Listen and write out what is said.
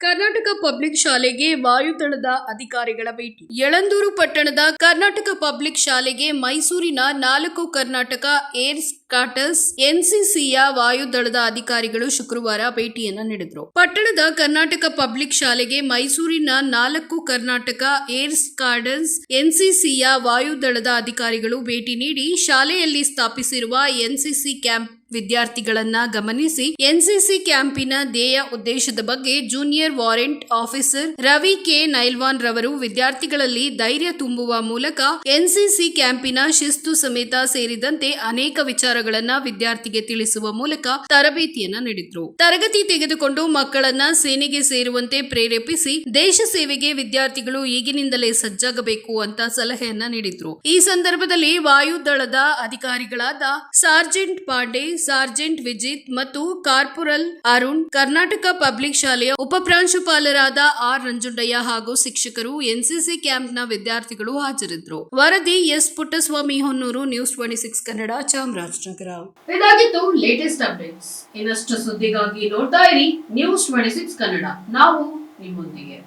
Karnataka public ಶಾಲೆಗೆ ವಾಯುದಳದ ಅಧಿಕಾರಿಗಳ ಭೇಟಿ. ಯಳಂದೂರು ಪಟ್ಟಣದ ಕರ್ನಾಟಕ ಪಬ್ಲಿಕ್ ಶಾಲೆಗೆ ಮೈಸೂರಿನ ನಾಲ್ಕು ಕರ್ನಾಟಕ ಏರ್ ಸ್ಕಾಟರ್ಸ್ ಎನ್ಸಿಸಿಯ ವಾಯುದಳದ ಅಧಿಕಾರಿಗಳು ಶುಕ್ರವಾರ ಭೇಟಿಯನ್ನು ನೀಡಿದರು. ಪಟ್ಟಣದ ಕರ್ನಾಟಕ ಪಬ್ಲಿಕ್ ಶಾಲೆಗೆ ಮೈಸೂರಿನ ನಾಲ್ಕು ಕರ್ನಾಟಕ ಏರ್ ಸ್ಕಾಡರ್ಸ್ ಎನ್ಸಿಸಿಯ ವಾಯುದಳದ ಅಧಿಕಾರಿಗಳು ಭೇಟಿ ನೀಡಿ ಶಾಲೆಯಲ್ಲಿ ಸ್ಥಾಪಿಸಿರುವ ಎನ್ಸಿಸಿ ಕ್ಯಾಂಪ್ ವಿದ್ಯಾರ್ಥಿಗಳನ್ನ ಗಮನಿಸಿ, ಎನ್ಸಿಸಿ ಕ್ಯಾಂಪಿನ ಧ್ಯೇಯ ಉದ್ದೇಶದ ಬಗ್ಗೆ junior warrant officer Ravi K Nailwan ರವರು ವಿದ್ಯಾರ್ಥಿಗಳಲ್ಲಿ ಧೈರ್ಯ ತುಂಬುವ ಮೂಲಕ ಎನ್ಸಿಸಿ ಕ್ಯಾಂಪಿನ ಶಿಸ್ತು ಸಮೇತ ಸೇರಿದಂತೆ ಅನೇಕ ವಿಚಾರಗಳನ್ನ ವಿದ್ಯಾರ್ಥಿಗೆ ತಿಳಿಸುವ ಮೂಲಕ ತರಬೇತಿಯನ್ನ ನೀಡಿದ್ರು. ತರಗತಿ ತೆಗೆದುಕೊಂಡು ಮಕ್ಕಳನ್ನ ಸೇನೆಗೆ ಸೇರುವಂತೆ ಪ್ರೇರೇಪಿಸಿ ದೇಶ ಸೇವೆಗೆ ವಿದ್ಯಾರ್ಥಿಗಳು ಈಗಿನಿಂದಲೇ ಸಜ್ಜಾಗಬೇಕು ಅಂತ ಸಲಹೆಯನ್ನ ನೀಡಿದ್ರು. ಈ ಸಂದರ್ಭದಲ್ಲಿ ವಾಯುದಳದ ಅಧಿಕಾರಿಗಳಾದ ಸಾರ್ಜೆಂಟ್ ಪಾಂಡೆ, ಸಾರ್ಜೆಂಟ್ ವಿಜಿತ್ ಮತ್ತು ಕಾರ್ಪೊರಲ್ ಅರುಣ್ ಕರ್ನಾಟಕ ಪಬ್ಲಿಕ್ ಶಾಲೆಯ ಉಪಪ್ರಾಂಶುಪಾಲರಾದ ಆರ್ ರಂಜುಂಡಯ್ಯ ಹಾಗೂ ಶಿಕ್ಷಕರು ಎನ್ಸಿಸಿ ಕ್ಯಾಂಪ್ನ ವಿದ್ಯಾರ್ಥಿಗಳು ಹಾಜರಿದ್ದರು. ವರದಿ S Puttaswamy Honnur, news twenty six Kannada, Chamarajanagar. ಇದಾಗಿತ್ತು ಲೇಟೆಸ್ಟ್ ಅಪ್ಡೇಟ್ಸ್. ಇನ್ನಷ್ಟು ಸುದ್ದಿಗಾಗಿ ನೋಡ್ತಾ ಇರಿ ನ್ಯೂಸ್ ಟ್ವೆಂಟಿ ಸಿಕ್ಸ್ ಕನ್ನಡ. ನಾವು ನಿಮ್ಮೊಂದಿಗೆ.